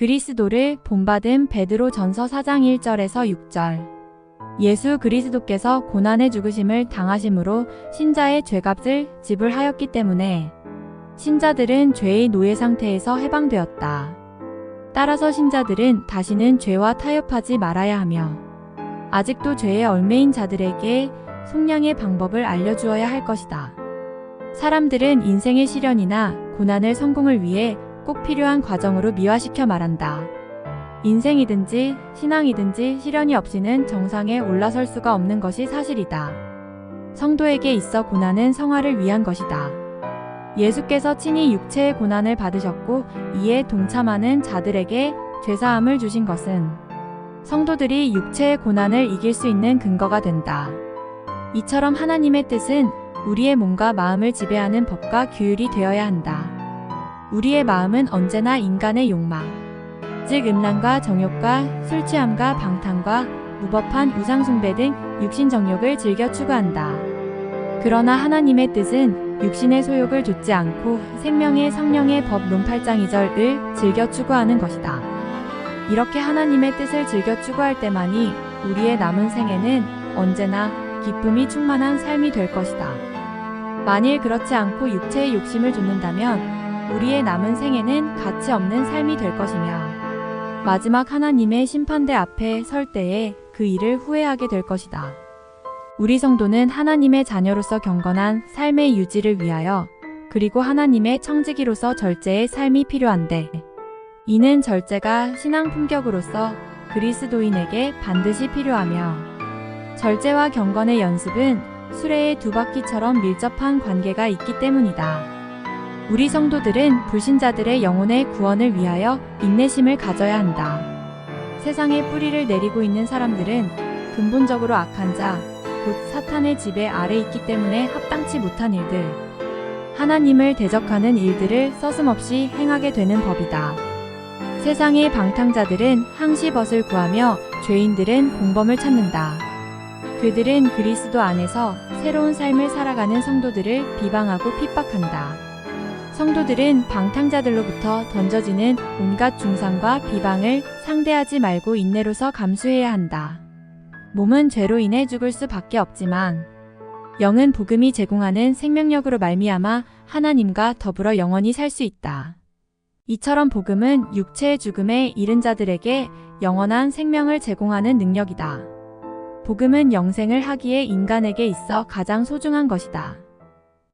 그리스도를 본받은 베드로 전서 4장 1절에서 6절. 예수 그리스도께서 고난의 죽으심을 당하심으로 신자의 죄값을 지불하였기 때문에 신자들은 죄의 노예 상태에서 해방되었다. 따라서 신자들은 다시는 죄와 타협하지 말아야 하며 아직도 죄에 얽매인 자들에게 속량의 방법을 알려주어야 할 것이다. 사람들은 인생의 시련이나 고난을 성공을 위해 꼭 필요한 과정으로 미화시켜 말한다. 인생이든지 신앙이든지 시련이 없이는 정상에 올라설 수가 없는 것이 사실이다. 성도에게 있어 고난은 성화를 위한 것이다. 예수께서 친히 육체의 고난을 받으셨고 이에 동참하는 자들에게 죄사함을 주신 것은 성도들이 육체의 고난을 이길 수 있는 근거가 된다. 이처럼 하나님의 뜻은 우리의 몸과 마음을 지배하는 법과 규율이 되어야 한다. 우리의 마음은 언제나 인간의 욕망, 즉 음란과 정욕과 술 취함과 방탕과 무법한 우상숭배 등 육신 정욕을 즐겨 추구한다. 그러나 하나님의 뜻은 육신의 소욕을 좇지 않고 생명의 성령의 법론 8장 2절을 즐겨 추구하는 것이다. 이렇게 하나님의 뜻을 즐겨 추구할 때만이 우리의 남은 생에는 언제나 기쁨이 충만한 삶이 될 것이다. 만일 그렇지 않고 육체의 욕심을 좇는다면 우리의 남은 생에는 가치 없는 삶이 될 것이며 마지막 하나님의 심판대 앞에 설 때에 그 일을 후회하게 될 것이다. 우리 성도는 하나님의 자녀로서 경건한 삶의 유지를 위하여 그리고 하나님의 청지기로서 절제의 삶이 필요한데 이는 절제가 신앙 품격으로서 그리스도인에게 반드시 필요하며 절제와 경건의 연습은 수레의 두 바퀴처럼 밀접한 관계가 있기 때문이다. 우리 성도들은 불신자들의 영혼의 구원을 위하여 인내심을 가져야 한다. 세상에 뿌리를 내리고 있는 사람들은 근본적으로 악한 자, 곧 사탄의 지배 아래 있기 때문에 합당치 못한 일들, 하나님을 대적하는 일들을 서슴없이 행하게 되는 법이다. 세상의 방탕자들은 항시벗을 구하며 죄인들은 공범을 찾는다. 그들은 그리스도 안에서 새로운 삶을 살아가는 성도들을 비방하고 핍박한다. 성도들은 방탕자들로부터 던져지는 온갖 중상과 비방을 상대하지 말고 인내로서 감수해야 한다. 몸은 죄로 인해 죽을 수밖에 없지만 영은 복음이 제공하는 생명력으로 말미암아 하나님과 더불어 영원히 살 수 있다. 이처럼 복음은 육체의 죽음에 이른 자들에게 영원한 생명을 제공하는 능력이다. 복음은 영생을 하기에 인간에게 있어 가장 소중한 것이다.